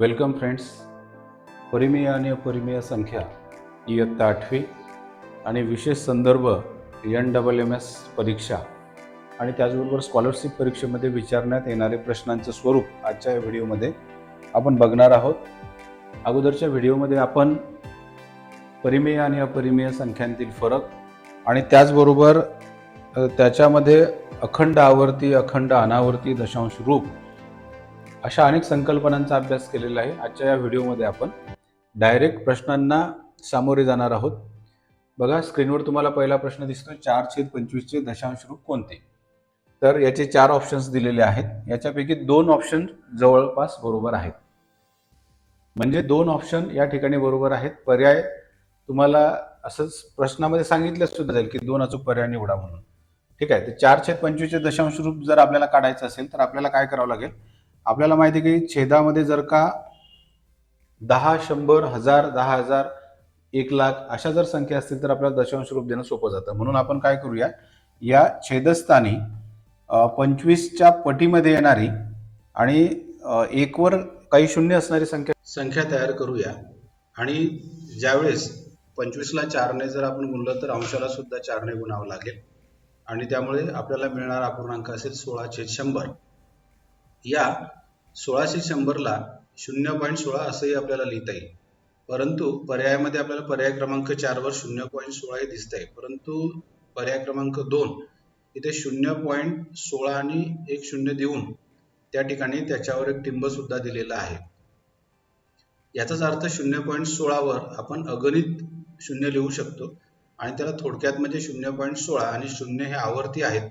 Welcome friends परिमेय आणि अपरिमेय संख्या इयत्ता आठवी आणि विशेष संदर्भ एन डबल एम एस परीक्षा आणि त्याचबरोबर स्कॉलरशिप परीक्षेमध्ये विचारण्यात येणारे प्रश्नांचं स्वरूप आजच्या या व्हिडिओमध्ये आपण बघणार आहोत. अगोदरच्या व्हिडिओमध्ये आपण परिमेय आणि अपरिमेय संख्यांतील फरक आणि त्याचबरोबर त्याच्यामध्ये अखंड आवर्ती अखंड अनावर्ती दशांश रूप अशा अनेक संकल्पनांचा अभ्यास केलेला आहे. आजच्या या व्हिडिओमध्ये आपण डायरेक्ट प्रश्नांना सामोरे जाणार आहोत. बघा स्क्रीनवर तुम्हाला पहिला प्रश्न दिसतो चार छेद पंचवीसचे दशांश रूप कोणते? तर याचे चार ऑप्शन्स दिलेले आहेत. याच्यापैकी दोन ऑप्शन जवळपास बरोबर आहेत. म्हणजे दोन ऑप्शन या ठिकाणी बरोबर आहेत. पर्याय तुम्हाला असंच प्रश्नामध्ये सांगितलं सुद्धा जाईल की दोन अचूक पर्याय निवडा म्हणून. ठीक आहे? तर चार छेद पंचवीसचे दशांश रूप जर आपल्याला काढायचं असेल तर आपल्याला काय करावं लागेल? आपल्याला माहिती आहे की छेदामध्ये जर का दहा शंभर हजार दहा हजार एक लाख अशा जर संख्या असतील तर आपल्याला दशांश रूप देणं सोपं जातं. म्हणून आपण काय करूया या छेदस्थानी पंचवीसच्या पटीमध्ये येणारी आणि एकवर काही शून्य असणारी संख्या संख्या तयार करूया. आणि ज्यावेळेस पंचवीसला चारने जर आपण गुणलं तर अंशाला सुद्धा चारने गुणावं लागेल. आणि त्यामुळे आपल्याला मिळणारा अपूर्णांक असेल सोळा छेद शंभर. या सोळाशे शंभरला शून्य पॉईंट सोळा असंही आपल्याला लिहिता येईल. परंतु पर्यायामध्ये आपल्याला पर्याय क्रमांक चारवर शून्य पॉईंट सोळा हे दिसत आहे परंतु पर्याय क्रमांक दोन इथे शून्य पॉईंट सोळा आणि एक शून्य देऊन त्या ठिकाणी त्याच्यावर एक टिंबसुद्धा दिलेला आहे. याचाच अर्थ शून्य पॉईंट सोळावर आपण अगणित शून्य लिहू शकतो आणि त्याला थोडक्यात म्हणजे शून्य पॉईंट सोळा आणि शून्य हे आवर्ती आहेत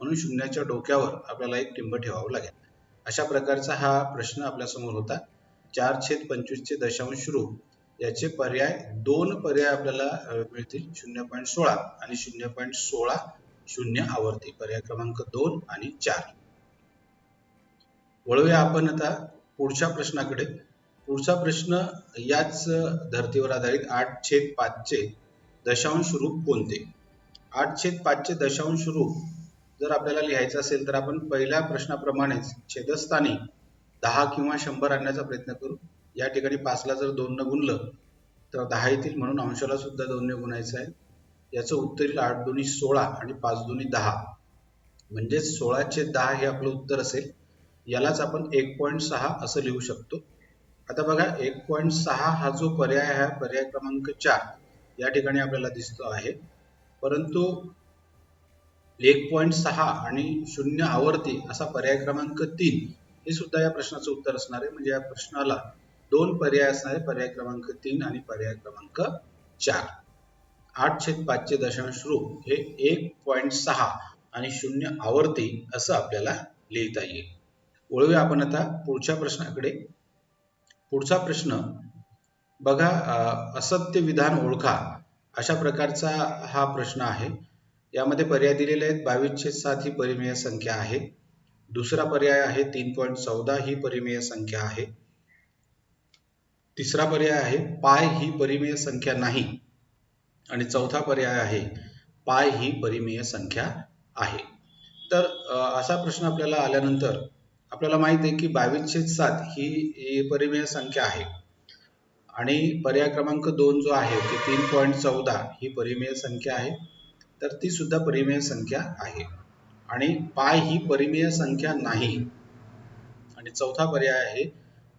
म्हणून शून्याच्या डोक्यावर आपल्याला एक टिंब ठेवावं लागेल. अशा प्रकारचा हा प्रश्न आपल्यासमोर होता. चार छेद पंचवीसचे दशांश रूप याचे पर्याय दोन पर्याय आपल्याला मिळतील. शून्य पॉईंट सोळा आणि शून्य पॉईंट सोळा शून्य आवर्ती. पर्याय क्रमांक दोन आणि चार. वळूया आपण आता पुढच्या प्रश्नाकडे. पुढचा प्रश्न याच धर्तीवर आधारित आठ छेद पाचचे दशांश रूप कोणते? आठ छेद पाचचे दशांश रूप जर आपल्याला लिहायचं असेल तर आपण पहिल्या प्रश्नाप्रमाणेच छेदस्थानी दहा किंवा शंभर आणण्याचा प्रयत्न करू. या ठिकाणी पाचला जर दोननं गुणलं तर दहा येतील म्हणून अंशाला सुद्धा दोनने गुणायचं आहे. याचं उत्तर येईल आठ दोन्ही सोळा आणि पाच दोन्ही दहा. म्हणजेच सोळाचे दहा हे आपलं उत्तर असेल. यालाच आपण एक पॉईंट सहा असं लिहू शकतो. आता बघा एक पॉईंट सहा हा जो पर्याय आहे हा पर्याय क्रमांक चार या ठिकाणी आपल्याला दिसतो आहे. परंतु एक पॉईंट सहा आणि शून्य आवर्ती असा पर्याय क्रमांक तीन हे सुद्धा या प्रश्नाचं उत्तर असणार आहे. म्हणजे या प्रश्नाला दोन पर्याय असणार आहे पर्याय क्रमांक तीन आणि पर्याय क्रमांक चार. आठ छेद पाचचे दशांश रूप हे एक पॉईंट सहा आणि शून्य आवर्ती असं आपल्याला लिहिता येईल. वळूया आपण आता पुढच्या प्रश्नाकडे. पुढचा प्रश्न बघा असत्य विधान ओळखा अशा प्रकारचा हा प्रश्न आहे. यामध्ये पर्याय दिलेले आहेत. बावीसशे सात ही परिमेय संख्या आहे. दुसरा पर्याय आहे तीन पॉईंट चौदा ही परिमेय संख्या आहे. तिसरा पर्याय आहे पाय ही परिमेय संख्या नाही. आणि चौथा पर्याय आहे पाय ही परिमेय संख्या आहे. तर असा प्रश्न आपल्याला आल्यानंतर आपल्याला माहीत आहे की बावीसशे सात ही परिमेय संख्या आहे. आणि पर्याय क्रमांक दोन जो आहे ती तीन पॉईंट चौदा ही परिमेय संख्या आहे. तर ती सुद्धा परिमेय संख्या आहे. आणि पाय ही परिमेय संख्या नाही. आणि चौथा पर्याय आहे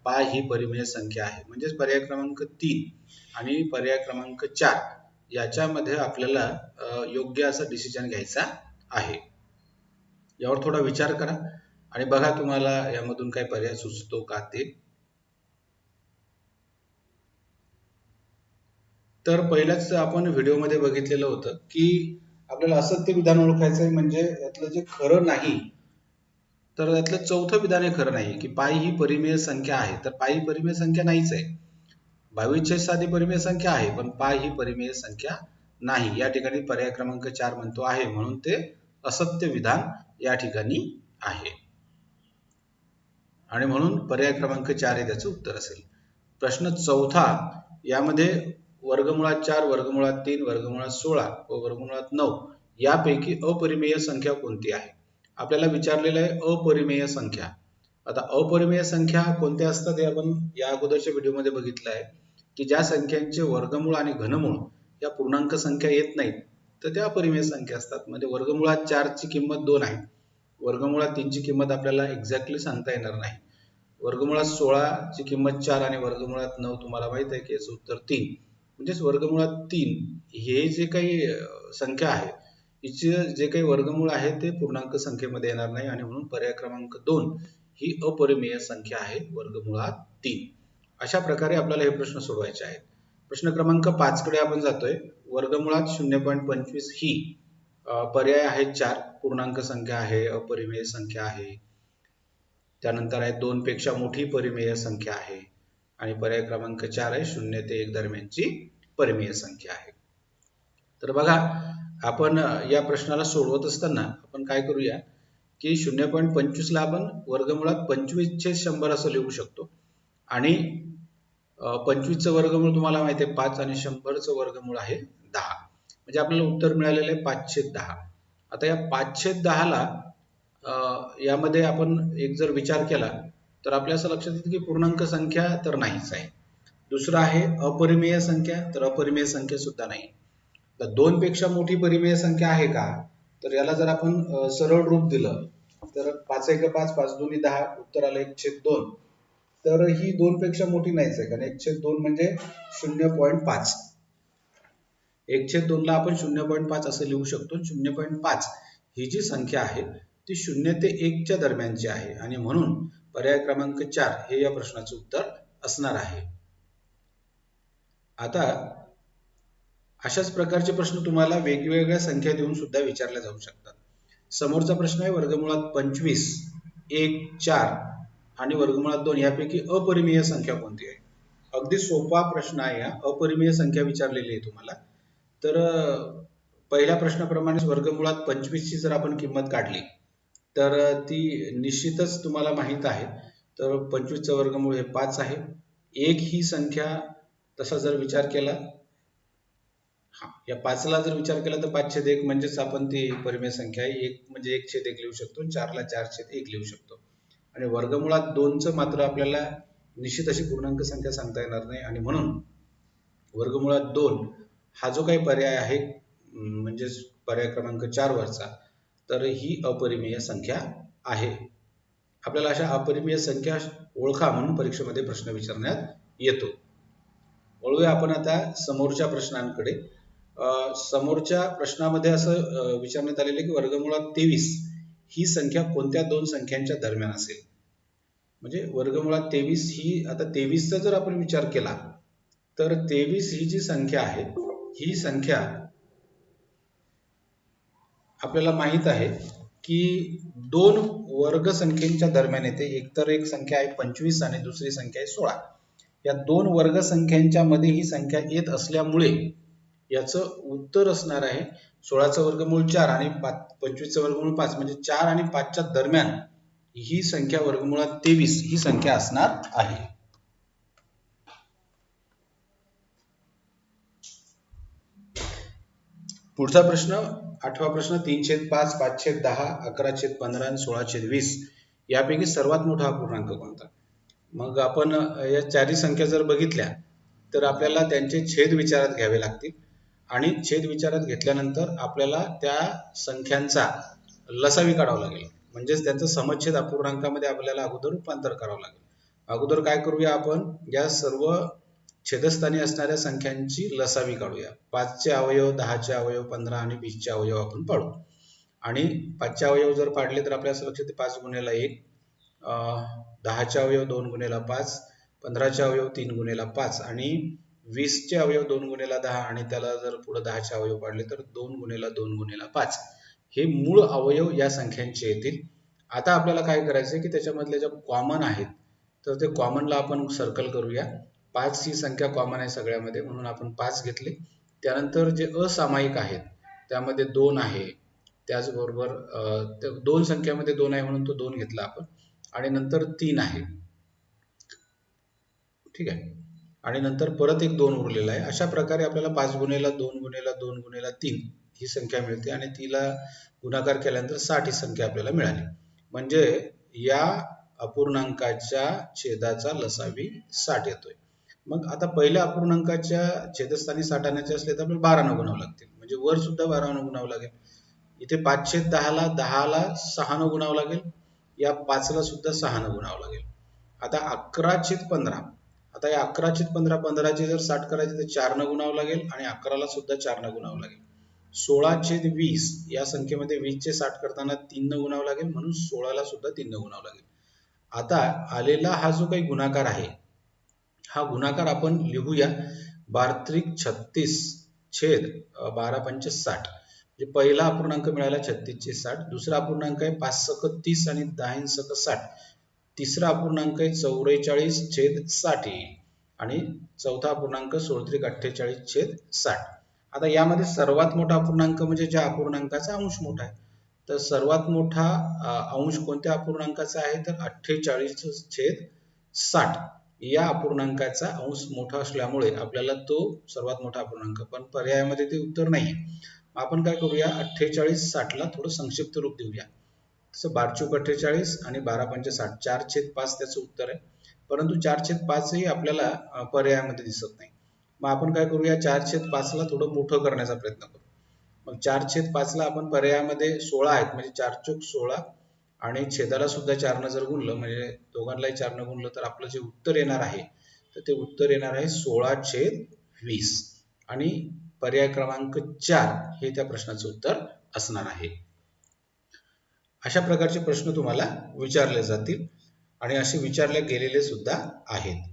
पाय ही परिमेय संख्या आहे. म्हणजेच पर्याय क्रमांक तीन आणि पर्याय क्रमांक चार याच्यामध्ये आपल्याला योग्य असा डिसिजन घ्यायचा आहे. यावर थोडा विचार करा आणि बघा तुम्हाला यामधून काही पर्याय सुचतो का ते. तर पहिल्याच आपण व्हिडिओमध्ये बघितलेलं होतं की आपल्याला असत्य विधान ओळखायचं आहे म्हणजे यातलं जे खरं नाही तर यातलं चौथं विधान हे खरं नाही की पाय ही परिमेय संख्या आहे. तर पायी परिमेय संख्या नाहीच आहे. बावीसशे साधी परिमेय संख्या आहे पण पाय ही परिमेय संख्या नाही. या ठिकाणी पर्याय क्रमांक चार म्हणतो आहे म्हणून ते असत्य विधान या ठिकाणी आहे. आणि म्हणून पर्याय क्रमांक चार हे त्याचं उत्तर असेल. प्रश्न चौथा यामध्ये वर्गमुळात चार वर्गमुळात तीन वर्गमुळात सोळा व वर्गमुळात नऊ यापैकी अपरिमेय संख्या कोणती आहे? आपल्याला विचारलेलं आहे अपरिमेय संख्या. आता अपरिमेय संख्या कोणत्या असतात हे आपण या अगोदरच्या व्हिडिओमध्ये बघितलं आहे की ज्या संख्यांचे वर्गमूळ आणि घनमूळ या पूर्णांक संख्या येत नाहीत तर त्या अपरिमेय संख्या असतात. म्हणजे वर्गमुळात चारची किंमत दोन आहे. वर्गमुळात तीनची किंमत आपल्याला एक्झॅक्टली सांगता येणार नाही. वर्गमुळात सोळाची किंमत चार आणि वर्गमुळात नऊ तुम्हाला माहीत आहे की याचं उत्तर तीन. म्हणजेच वर्गमुळात तीन हे जे काही संख्या आहे हिचे जे काही वर्गमूळ आहे ते पूर्णांक संख्येमध्ये येणार नाही आणि म्हणून पर्याय क्रमांक दोन ही अपरिमेय संख्या आहे वर्गमुळात तीन. अशा प्रकारे आपल्याला हे प्रश्न सोडवायचे आहेत. प्रश्न क्रमांक पाच कडे आपण जातोय. वर्गमुळात शून्य पॉईंट पंचवीस ही पर्याय आहे चार. पूर्णांक संख्या आहे अपरिमेय संख्या आहे. त्यानंतर आहे दोन पेक्षा मोठी परिमेय संख्या आहे. आणि पर्याय क्रमांक चार आहे शून्य ते एक दरम्यानची परिमेय संख्या आहे. तर बघा आपण या प्रश्नाला सोडवत असताना आपण काय करूया की शून्य पॉईंट पंचवीसला आपण वर्गमुळात पंचवीसचे शंभर असं लिहू शकतो. आणि पंचवीसचं वर्गमूळ तुम्हाला माहिती आहे पाच आणि शंभरचं वर्गमूळ आहे दहा. म्हणजे आपल्याला उत्तर मिळालेलं आहे पाचशे दहा. आता या पाचशे दहाला यामध्ये आपण एक जर विचार केला तर आपल्या असं लक्षात येतं की पूर्णांक संख्या तर नाहीच आहे. दुसरं आहे अपरिमेय संख्या तर अपरिमेय संख्या सुद्धा नाही. तर दोन पेक्षा मोठी परिमेय संख्या आहे का? तर याला जर आपण सरळ रूप दिलं तर पाच एक पाच पाच दोन्ही दहा उत्तर आलं एक छेद दोन. तर ही दोन पेक्षा मोठी नाहीच आहे कारण एक छेद दोन म्हणजे शून्य पॉईंट पाच. एक छेद दोनला आपण शून्य पॉईंट पाच असं लिहू शकतो शून्य पॉईंट पाच ही जी संख्या आहे ती शून्य ते एकच्या दरम्यानची आहे. आणि म्हणून पर्याय क्रमांक चार हे या प्रश्नाचं उत्तर असणार आहे. आता अशाच प्रकारचे प्रश्न तुम्हाला वेगवेगळ्या संख्या देऊन सुद्धा विचारल्या जाऊ शकतात. समोरचा प्रश्न आहे वर्गमुळात पंचवीस एक चार आणि वर्गमुळात दोन. यापैकी अपरिमेय संख्या कोणती आहे? अगदी सोपा प्रश्न आहे हा. अपरिमेय संख्या विचारलेली आहे तुम्हाला. तर पहिल्या प्रश्नाप्रमाणेच वर्गमुळात पंचवीसची जर आपण किंमत काढली तर ती निश्चितच तुम्हाला माहीत आहे. तर पंचवीसचं वर्गमूळ हे पाच आहे. एक ही संख्या तसा जर विचार केला हा या पाचला जर विचार केला तर पाच छेद एक म्हणजेच आपण ती परिमेय संख्या आहे. एक म्हणजे एक छेद एक लिहू शकतो चारला चार छेद एक लिहू शकतो. आणि वर्गमुळात दोनचं मात्र आपल्याला निश्चित अशी पूर्णांक संख्या सांगता येणार नाही. आणि म्हणून वर्गमुळात दोन हा जो काही पर्याय आहे म्हणजेच पर्याय क्रमांक चार वरचा तर ही अपरिमेय संख्या आहे. आपल्याला अशा अपरिमेय संख्या ओळखा म्हणून परीक्षेमध्ये प्रश्न विचारण्यात येतो. वळूया आपण आता समोरच्या प्रश्नांकडे. समोरच्या प्रश्नामध्ये असं विचारण्यात आलेलं की वर्गमुळात तेवीस ही संख्या कोणत्या दोन संख्यांच्या दरम्यान असेल? म्हणजे वर्गमुळात तेवीस ही आता तेवीसचा जर आपण विचार केला तर तेवीस ही जी संख्या आहे ही संख्या आपल्याला माहीत आहे की दोन वर्ग संख्येच्या दरम्यान येते. एकतर एक संख्या आहे पंचवीस आणि दुसरी संख्या आहे सोळा. या दोन वर्ग संख्यांच्या मध्ये ही संख्या येत असल्यामुळे याचं उत्तर असणार आहे सोळाचं वर्गमूळ चार आणि पाच पंचवीसचं वर्गमूळ पाच म्हणजे चार आणि पाचच्या दरम्यान ही संख्या वर्गमुळात तेवीस ही संख्या असणार आहे. पुढचा प्रश्न आठवा प्रश्न तीन छेद पाच पाच छेद दहा अकरा छेद पंधरा आणि सोळा छेद वीस यापैकी सर्वात मोठा अपूर्णांक कोणता? मग आपण या चारही संख्या जर बघितल्या तर आपल्याला त्यांचे छेद विचारात घ्यावे लागतील. आणि छेद विचारात घेतल्यानंतर आपल्याला त्या संख्यांचा लसावी काढावा लागेल. म्हणजेच त्यांचं समच्छेद अपूर्णांकामध्ये आपल्याला अगोदर रूपांतर करावं लागेल. अगोदर काय करूया आपण? या सर्व छेदस्थानी असणाऱ्या संख्यांची लसावी काढूया. पाचचे अवयव दहाचे अवयव पंधरा आणि वीसचे अवयव आपण पाडू. आणि पाचचे अवयव जर पाडले तर आपल्या असं लक्षात पाच गुणेला एक दहाचे अवयव दोन गुणेला पाच पंधराचे अवयव तीन गुणेला पाच आणि वीसचे अवयव दोन गुणेला दहा आणि त्याला जर पुढे दहाचे अवयव पाडले तर दोन गुणेला दोन गुणेला पाच. हे मूळ अवयव या संख्यांचे येतील. आता आपल्याला काय करायचं आहे की त्याच्यामधले ज्या कॉमन आहेत तर ते कॉमनला आपण सर्कल करूया. पाच ही संख्या कॉमन आहे सगळ्यामध्ये म्हणून आपण पाच घेतले. त्यानंतर जे असामायिक आहेत त्यामध्ये दोन आहे. त्याचबरोबर दोन संख्यामध्ये दोन आहे म्हणून तो दोन घेतला आपण. आणि नंतर तीन आहे. ठीक आहे? आणि नंतर परत एक दोन उरलेला आहे. अशा प्रकारे आपल्याला पाच गुणेला दोन गुणेला दोन गुणेला तीन ही संख्या मिळते आणि तिला गुणाकार केल्यानंतर साठ ही संख्या आपल्याला मिळाली. म्हणजे या अपूर्णांकाच्या छेदाचा लसावी साठ येतोय. मग आता पहिल्या अपूर्णांकाच्या छेदस्थानी साठ आणायचे असले तर आपल्याला बारानं गुणावं लागतील. म्हणजे वर सुद्धा बारा गुणावं लागेल. इथे पाचशे दहाला दहाला सहानं गुणावं लागेल. या पाचला सुद्धा सहानं गुणावं लागेल. आता अकरा छेद पंधरा. आता या अकरा छेद पंधरा पंधराचे जर साठ करायचे तर चारनं गुणावं लागेल आणि अकराला सुद्धा चारनं गुणावं लागेल. सोळा छेद वीस. या संख्येमध्ये वीसचे साठ करताना तीननं गुणावं लागेल. म्हणून सोळाला सुद्धा तीननं गुणावं लागेल. आता आलेला हा जो काही गुणाकार आहे हा गुणाकार आपण लिहूया. बार्त्रिक छत्तीस छेद बारा पंच साठ. म्हणजे पहिला अपूर्णांक मिळाला छत्तीसशे साठ. दुसरा अपूर्णांक आहे पाच सक तीस आणि दहा सक साठ. तिसरा अपूर्णांक आहे चौवेचाळीस छेद साठ. येईल आणि चौथा अपूर्णांक सोळत्रिक अठ्ठेचाळीस छेद साठ. आता यामध्ये सर्वात मोठा अपूर्णांक म्हणजे ज्या अपूर्णांकाचा अंश मोठा आहे. तर सर्वात मोठा अंश कोणत्या अपूर्णांकाचा आहे? तर अठ्ठेचाळीस छेद साठ. या अपूर्णांकाचा अंश मोठा असल्यामुळे आपल्याला तो सर्वात मोठा अपूर्णांक. पण पर्यायामध्ये ते उत्तर नाही मग आपण काय करूया? अठ्ठेचाळीस साठला थोडं संक्षिप्त रूप देऊया. तसं बारचूक अठ्ठेचाळीस आणि बारा पंच साठ चार छेद पाच त्याचं उत्तर आहे. परंतु चार छेद पाचही आपल्याला पर्यायामध्ये दिसत नाही. मग आपण काय करूया? चार छेद पाचला थोडं मोठं करण्याचा प्रयत्न करू. मग चार छेद पाचला आपण पर्यायामध्ये सोळा आहेत. म्हणजे चार चूक सोळा आणि छेदाला सुद्धा चारनं जर गुणलं म्हणजे दोघांनाही चारनं गुणलं तर आपलं जे उत्तर येणार आहे तर ते उत्तर येणार आहे सोळा छेद वीस. आणि पर्याय क्रमांक चार हे त्या प्रश्नाचं उत्तर असणार आहे. अशा प्रकारचे प्रश्न तुम्हाला विचारले जातील आणि असे विचारले गेलेले सुद्धा आहेत.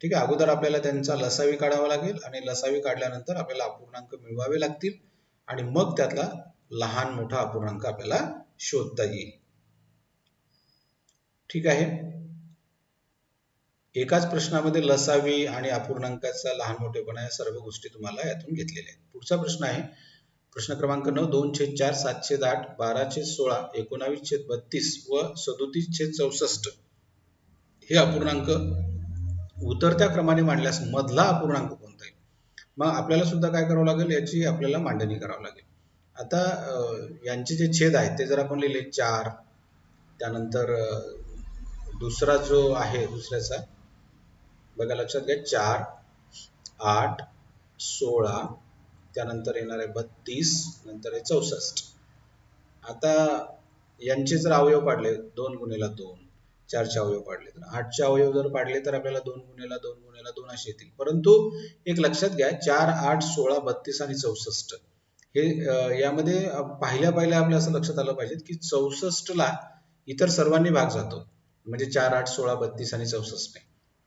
ठीक आहे अगोदर आपल्याला त्यांचा लसावी काढावा लागेल आणि लसावी काढल्यानंतर आपल्याला अपूर्णांक मिळवावे लागतील आणि मग त्यातला लहान मोठा अपूर्णांक आपल्याला शोधता येईल. ठीक आहे. एकाच प्रश्नामध्ये लसावी आणि अपूर्णांकाचा लहान मोठेपणा या सर्व गोष्टी तुम्हाला यातून घेतलेल्या आहेत. पुढचा प्रश्न आहे. प्रश्न क्रमांक नऊ दोन छेद चार सातशे आठ बारा छेद सोळा एकोणावीस छेद बत्तीस व सदोतीस छेद चौसष्ट हे अपूर्णांक उतरत्या क्रमाने मांडल्यास मधला अपूर्णांक कोणता आहे? मग आपल्याला सुद्धा काय करावं लागेल? याची आपल्याला मांडणी करावी लागेल. आता यांचे जे छेद आहेत ते जर आपण लिहिले चार त्यानंतर दुसरा जो आहे दुसऱ्याचा बघा लक्षात घ्या चार आठ सोळा त्यानंतर येणार आहे बत्तीस नंतर आहे चौसष्ट. आता यांचे जर अवयव पाडले दोन गुणेला दोन चारचे अवयव पाडले तर आठचे अवयव जर पाडले तर आपल्याला दोन गुणेला दोन गुणेला दोन असे येतील. परंतु एक लक्षात घ्या चार आठ सोळा बत्तीस आणि चौसष्ट. हे यामध्ये पहिल्या पाहिल्या आपल्या असं लक्षात आलं पाहिजे की चौसष्टला इतर सर्वांनी भाग जातो. म्हणजे चार आठ सोळा बत्तीस आणि चौसष्ट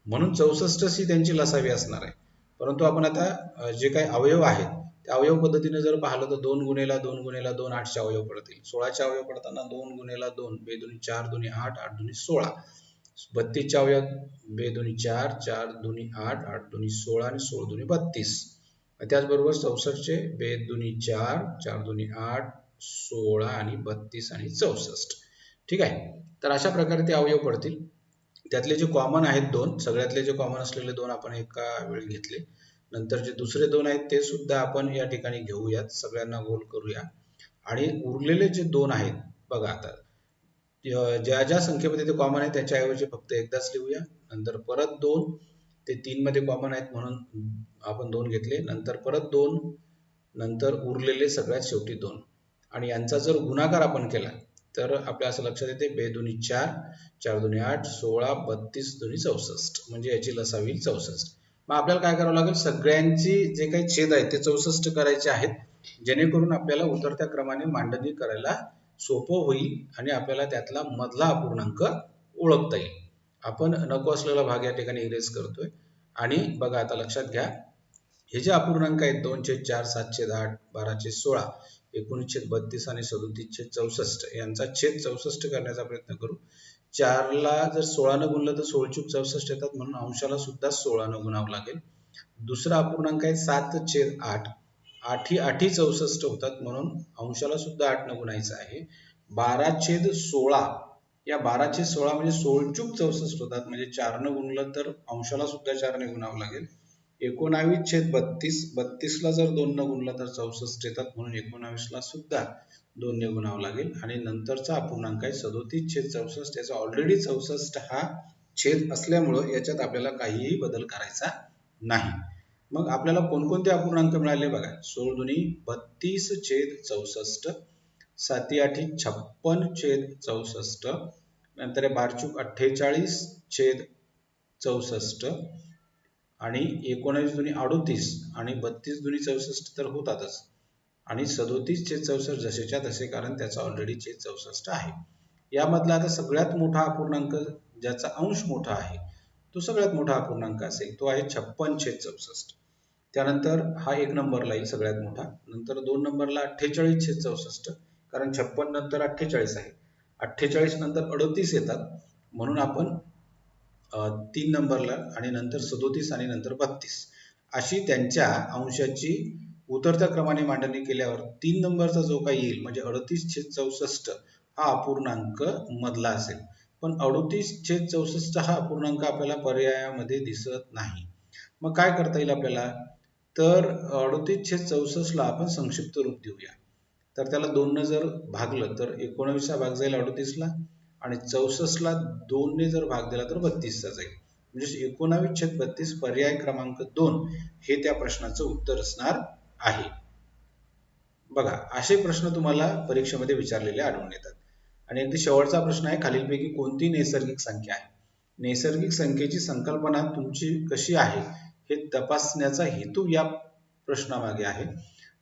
म्हणून चौसष्ट ही त्यांची लसावी असणार आहे. परंतु आपण आता जे काही अवयव आहेत त्या अवयव पद्धतीने जर पाहिलं तर दोन गुणेला दोन गुणेला दोन आठचे अवयव पडतील. सोळाच्या अवयव पडताना दोन गुणेला दोन बेदुनी चार दुनी आठ आठ दुनी सोळा. बत्तीसच्या अवयव बेदुनी चार चार दुनी आठ आठ दुनी सोळा आणि सोळ दुनी बत्तीस. त्याचबरोबर चौसष्टचे बेदुनी चार चार दुनी आठ सोळा आणि बत्तीस आणि चौसष्ट. ठीक आहे? तर अशा प्रकारे ते अवयव पडतील. त्यातले जे कॉमन आहेत दोन सगळ्यातले जे कॉमन असलेले दोन आपण एका वेळी घेतले. नंतर जे दुसरे दोन आहेत ते सुद्धा आपण या ठिकाणी घेऊयात. सगळ्यांना गोल करूया. आणि उरलेले जे दोन आहेत बघा आता. ज्या ज्या संख्येमध्ये ते कॉमन आहे त्याच्याऐवजी फक्त एकदाच लिहूया. नंतर परत दोन. ते तीन मध्ये कॉमन आहेत म्हणून आपण दोन घेतले. नंतर परत दोन. नंतर उरलेले सगळ्यात शेवटी दोन. आणि यांचा जर गुणाकार आपण केला तर आपल्या असं लक्षात येते बे दोन्ही चार चार दोन्ही आठ सोळा बत्तीस दोन्ही चौसष्ट. म्हणजे याची लसावी चौसष्ट. मग आपल्याला काय करावं लागेल? सगळ्यांची जे काही छेद आहेत ते चौसष्ट करायचे आहेत. जेणेकरून आपल्याला उतरत्या क्रमाने मांडणी करायला सोपं होईल आणि आपल्याला त्यातला मधला अपूर्णांक ओळखता येईल. आपण नको असलेला भाग या ठिकाणी इरेज करतोय. आणि बघा आता लक्षात घ्या. हे जे अपूर्णांक आहेत दोनशे चार सातशे आठ बाराशे सोळा एकोणीसशे बत्तीस आणि सदोतीसशे चौसष्ट यांचा छेद चौसष्ट करण्याचा प्रयत्न करू. चारला जर सोळानं गुणलं तर सोळचूक चौसष्ट येतात म्हणून अंशाला सुद्धा सोळानं गुणावं लागेल. दुसरा अपूर्णांक आहे सात छेद आठ. आठी आठी चौसष्ट होतात म्हणून अंशाला सुद्धा आठनं गुणायचं आहे. बारा छेद सोळा. या बाराशे सोळा म्हणजे सोळचूक चौसष्ट होतात. म्हणजे चारनं गुणलं तर अंशाला सुद्धा चारने गुणावं लागेल. एकोणावीस छेद बत्तीस बत्तीसला जर दोननं गुणला तर चौसष्ट येतात म्हणून एकोणावीसला सुद्धा दोनने गुणावं लागेल. आणि नंतरचा अपूर्णांक आहे सदोतीस छेद चौसष्ट. याचा ऑलरेडी चौसष्ट हा छेद असल्यामुळं याच्यात आपल्याला काहीही बदल करायचा नाही. मग आपल्याला कोणकोणते अपूर्णांक मिळाले बघा? सोळ दुनी बत्तीस छेद चौसष्ट साती आठी छप्पन छेद चौसष्ट नंतर बारचूक अठ्ठेचाळीस छेद चौसष्ट आणि एकोणावीस दुनी अडोतीस आणि बत्तीस दुनी चौसष्ट तर होतातच. आणि सदोतीस छेद चौसष्ट जसेच्या तसे कारण त्याचा ऑलरेडी छेद चौसष्ट आहे. यामधला आता सगळ्यात मोठा अपूर्णांक ज्याचा अंश मोठा आहे तो सगळ्यात मोठा अपूर्णांक असेल तो आहे छप्पन छेद चौसष्ट. त्यानंतर हा एक नंबरला येईल सगळ्यात मोठा. नंतर दोन नंबरला अठ्ठेचाळीस छेद चौसष्ट कारण छप्पन नंतर अठ्ठेचाळीस आहे. अठ्ठेचाळीस नंतर अडोतीस येतात. म्हणून आपण तीन नंबरला आणि नंतर सदोतीस आणि नंतर बत्तीस. अशी त्यांच्या अंशाची उतरत्या क्रमाने मांडणी केल्यावर तीन नंबरचा जो काही येईल म्हणजे अडतीस छेद चौसष्ट हा अपूर्णांक मधला असेल. पण अडतीस छेद चौसष्ट हा अपूर्णांक आपल्याला पर्यायामध्ये दिसत नाही. मग काय करता येईल आपल्याला? तर अडतीस छेद चौसष्टला आपण संक्षिप्त रूप देऊया. तर त्याला दोननं जर भागलं तर एकोणावीसचा भाग जाईल अडतीसला. आणि चौसष्टला दोनने जर भाग दिला तर बत्तीसचा जाईल. म्हणजे एकोणावीस छेद बत्तीस पर्याय क्रमांक दोन हे त्या प्रश्नाचं उत्तर असणार आहे. बघा असे प्रश्न तुम्हाला परीक्षेमध्ये विचारलेले आढळून येतात. आणि अगदी शेवटचा प्रश्न आहे खालीलपैकी कोणती नैसर्गिक संख्या आहे? नैसर्गिक संख्येची संकल्पना तुमची कशी आहे हे तपासण्याचा हेतू या प्रश्नामागे आहे.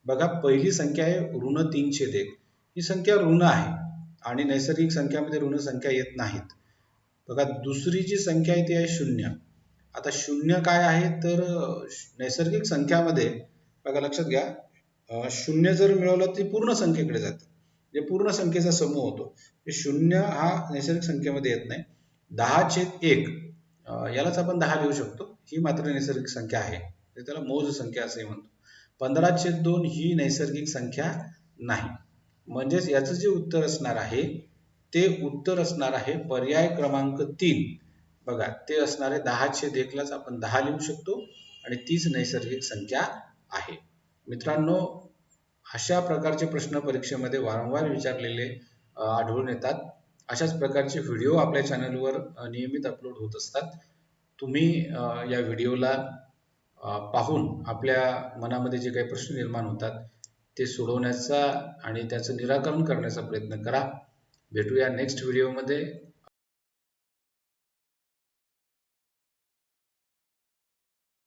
बघा पहिली संख्या आहे ऋण तीनशे एक. ही संख्या ऋण आहे. आणि नैसर्गिक संख्यामध्ये ऋण संख्या येत नाहीत. बघा दुसरी जी संख्या आहे ती आहे शून्य. आता शून्य काय आहे? तर नैसर्गिक संख्यामध्ये बघा लक्षात घ्या शून्य जर मिळवलं ती पूर्ण संख्येकडे जातं. म्हणजे पूर्ण संख्येचा समूह होतो. म्हणजे शून्य हा नैसर्गिक संख्येमध्ये येत नाही. दहा छेद एक यालाच आपण दहा लिहू शकतो. ही मात्र नैसर्गिक संख्या आहे. म्हणजे त्याला मोज संख्या असंही म्हणतो. पंधरा छेद दोन ही नैसर्गिक संख्या नाही. म्हणजेच याचं जे उत्तर असणार आहे ते उत्तर असणार आहे पर्याय क्रमांक तीन. बघा ते असणारे दहाचे दहा छेद एकलाच आपण दहा लिहू शकतो आणि तीच नैसर्गिक संख्या आहे. मित्रांनो अशा प्रकारचे प्रश्न परीक्षेमध्ये वारंवार विचारलेले आढळून येतात. अशाच प्रकारचे व्हिडिओ आपल्या चॅनलवर नियमित अपलोड होत असतात. तुम्ही या व्हिडिओला पाहून आपल्या मनामध्ये जे काही प्रश्न निर्माण होतात ते सोडवण्याचा आणि त्याचं निराकरण करण्याचा प्रयत्न करा. भेटूया नेक्स्ट व्हिडिओमध्ये